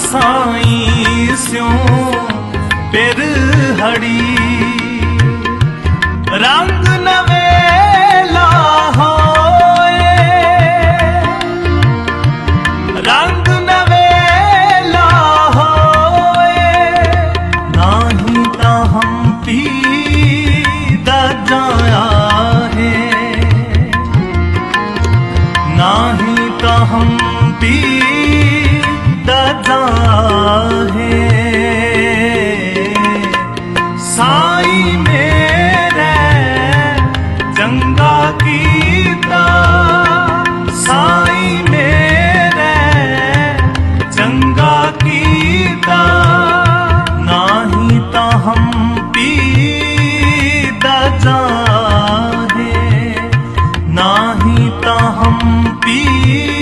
ਸਾਈ ਸਿਉ ਪਿਰ ਹੜੀ। ਰੰਗ ਨਵੇਲਾ ਹੋਏ ਰੰਗ ਨਵੇਲਾ ਹੋਏ ਨਾਹੀ ਤਾਂ ਹਮ ਪੀ ਦਾ ਜਾਇਆ ਹੈ। ਨਾਹੀ ਤਾਂ ਹਮ ਪੀ ਚੰਗਾ ਕੀਤਾ ਸਾਈ ਮੇਰੇ ਚੰਗਾ ਕੀਤਾ ਨਾਹੀ ਤਾਂ ਹਮ ਪੀਦਾ ਜਾਹੇ ਨਾਹੀ ਤਾਂ ਹਮ ਪੀ